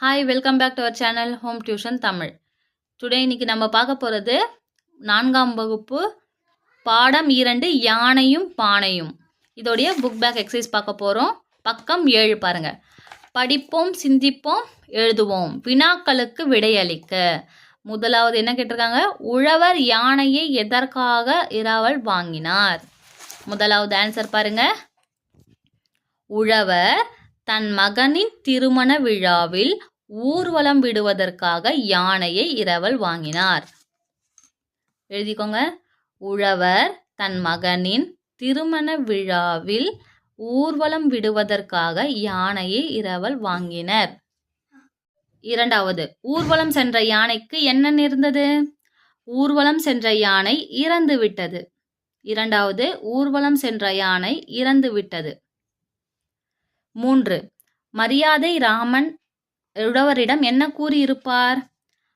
Hi welcome back to our channel home tuition Tamil today இன்னைக்கு நம்ம பார்க்க போகிறது நான்காம் வகுப்பு பாடம் இரண்டு யானையும் பானையும். இதோடைய புக் பேக் எக்ஸசைஸ் பார்க்க போகிறோம் பக்கம் ஏழு பாருங்கள் படிப்போம் சிந்திப்போம் எழுதுவோம். வினாக்களுக்கு விடையளிக்க. முதலாவது என்ன கேட்டிருக்காங்க? உழவர் யானையை எதற்காக இராவல் வாங்கினார்? முதலாவது ஆன்சர் பாருங்க. உழவர் தன் மகனின் திருமண விழாவில் ஊர்வலம் விடுவதற்காக யானையை இரவல் வாங்கினார். எழுதிக்கோங்க. உழவர் தன் மகனின் திருமண விழாவில் ஊர்வலம் விடுவதற்காக யானையை இரவல் வாங்கினர். இரண்டாவது ஊர்வலம் சென்ற யானைக்கு என்ன நேர்ந்தது ஊர்வலம் சென்ற யானை இறந்து விட்டது இரண்டாவது ஊர்வலம் சென்ற யானை இறந்து விட்டது. மூன்று மரியாதை ராமன் உழவரிடம் என்ன கூறியிருப்பார்?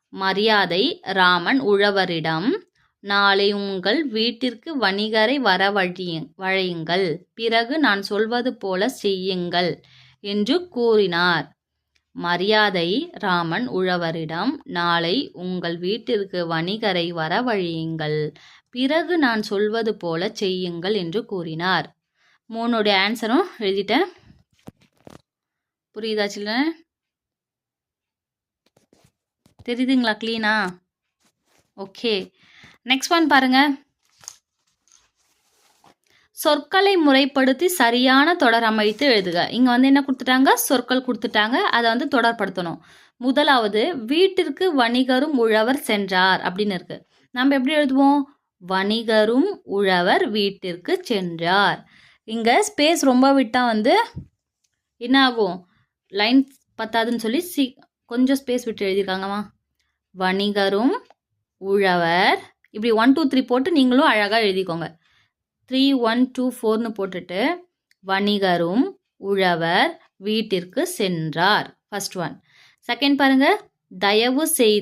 மரியாதை ராமன் உழவரிடம் நாளை உங்கள் வீட்டிற்கு வணிகரை வரவழிய வழையுங்கள். பிறகு நான் சொல்வது போல செய்யுங்கள் என்று கூறினார். மரியாதை ராமன் உழவரிடம் நாளை உங்கள் வீட்டிற்கு வணிகரை வரவழியுங்கள். பிறகு நான் சொல்வது போல செய்யுங்கள் என்று கூறினார். மூணுடைய ஆன்சரும் எழுதிட்டேன். புரியுதா சில்ட்ரன் தெரியுதுங்களா க்ளீனா ஓகே நெக்ஸ்ட் ஒன் பாருங்க. சொற்களை முறைப்படுத்தி சரியான தொடர் அமைத்து எழுதுக. இங்கே வந்து என்ன கொடுத்துட்டாங்க? சொற்கள் கொடுத்துட்டாங்க. அதை வந்து தொடர்படுத்தணும். முதலாவது வீட்டிற்கு வணிகரும் உழவர் சென்றார் அப்படின்னு இருக்கு. நம்ம எப்படி எழுதுவோம்? வணிகரும் உழவர் வீட்டிற்கு சென்றார். இங்கே ஸ்பேஸ் ரொம்ப விட்டால் வந்து என்ன ஆகும் லைன் பத்தாதுன்னு சொல்லி சி கொஞ்சம் ஸ்பேஸ் விட்டு எழுதியிருக்காங்கம்மா. வணிகரும் உழவர் இப்படி ஒன் டூ த்ரீ போட்டு நீங்களும் அழகாக எழுதிக்கோங்க. த்ரீ ஒன் டூ ஃபோர்னு போட்டுட்டு வணிகரும் உழவர் வீட்டிற்கு சென்றார். ஃபர்ஸ்ட் ஒன் செகண்ட் பாருங்க. தயவு செய்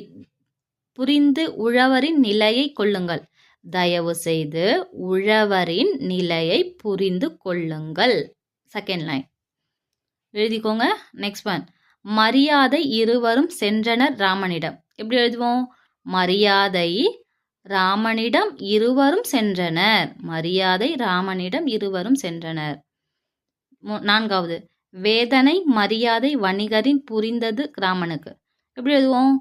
புரிந்து உழவரின் நிலையை கொள்ளுங்கள். தயவு செய்து உழவரின் நிலையை புரிந்து கொள்ளுங்கள். செகண்ட் லைன் எழுதிக்கோங்க. நெக்ஸ்ட் ஒன் மரியாதை இருவரும் சென்றனர் ராமனிடம். எப்படி எழுதுவோம்? மரியாதை ராமனிடம் இருவரும் சென்றனர். மரியாதை ராமனிடம் இருவரும் சென்றனர். நான்காவது. வேதனை மரியாதை வணிகரின் புரிந்தது ராமனுக்கு. எப்படி எழுதுவோம்?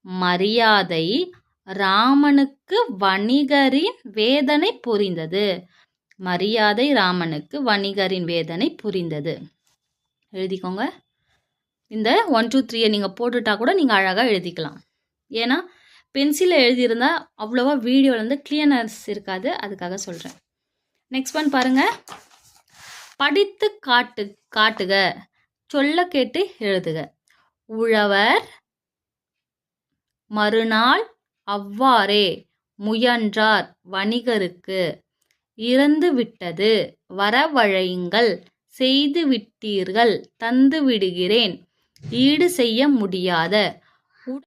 மரியாதை ராமனுக்கு வணிகரின் வேதனை புரிந்தது. மரியாதை ராமனுக்கு வணிகரின் வேதனை புரிந்தது. எழுதிக்கோங்க. இந்த ஒன் டூ த்ரீயை நீங்கள் போட்டுட்டா கூட நீங்கள் அழகாக எழுதிக்கலாம். ஏன்னா பென்சிலில் எழுதியிருந்தா அவ்வளோவா வீடியோவில் வந்து கிளியர்னஸ் இருக்காது. அதுக்காக சொல்கிறேன் நெக்ஸ்ட் ஒன் பாருங்கள் படித்து காட்டு காட்டுக. சொல்ல கேட்டு எழுதுக. உழவர் மறுநாள் அவ்வாறே முயன்றார் வணிகருக்கு. இறந்து விட்டது. வரவழையுங்கள். செய்து விட்டீர்கள். தந்து விடுகிறேன். ஈடு செய்ய முடியாத. உட-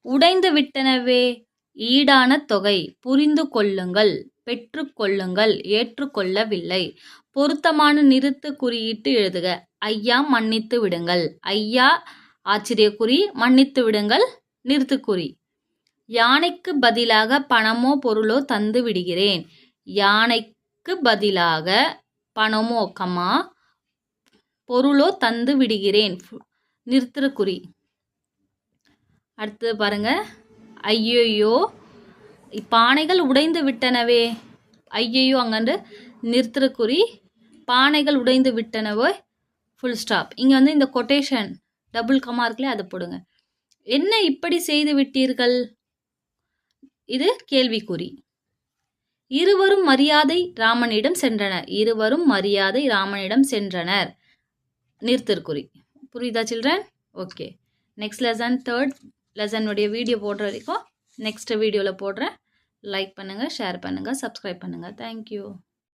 உடைந்து விட்டனவே. ஈடான தொகை. புரிந்து கொள்ளுங்கள். பெற்றுக்கொள்ளுங்கள் ஏற்றுக்கொள்ளவில்லை பொருத்தமான நிறுத்து குறியிட்டு எழுதுக. ஐயா மன்னித்து விடுங்கள். ஐயா ஆச்சரியக்குறி மன்னித்து விடுங்கள். நிறுத்துக்குறி யானைக்கு பதிலாக பணமோ பொருளோ தந்து விடுகிறேன். யானைக்கு பதிலாக பணமோ கமா பொருளோ தந்து விடுகிறேன். நிறுத்துற அடுத்தது பாருங்க. ஐயையோ பானைகள் உடைந்து விட்டனவே. ஐயையோ அங்கன்று நிறுத்துறக்குறி. பானைகள் உடைந்து விட்டனவே. ஃபுல் ஸ்டாப் இங்கே வந்து இந்த கொட்டேஷன் டபுள் கமா இருக்குல்லையே அதை போடுங்க. என்ன இப்படி செய்து விட்டீர்கள்? இது கேள்விக்குறி. இருவரும் மரியாதை ராமனிடம் சென்றனர். இருவரும் மரியாதை ராமனிடம் சென்றனர். நிறுத்திற்குறி. புரியுதா children? Okay. Next lesson third லெசனுடைய video போடுற வரைக்கும் நெக்ஸ்ட் வீடியோவில் போடுறேன். லைக் பண்ணுங்கள் ஷேர் பண்ணுங்கள் சப்ஸ்கிரைப் பண்ணுங்கள் தேங்க்யூ.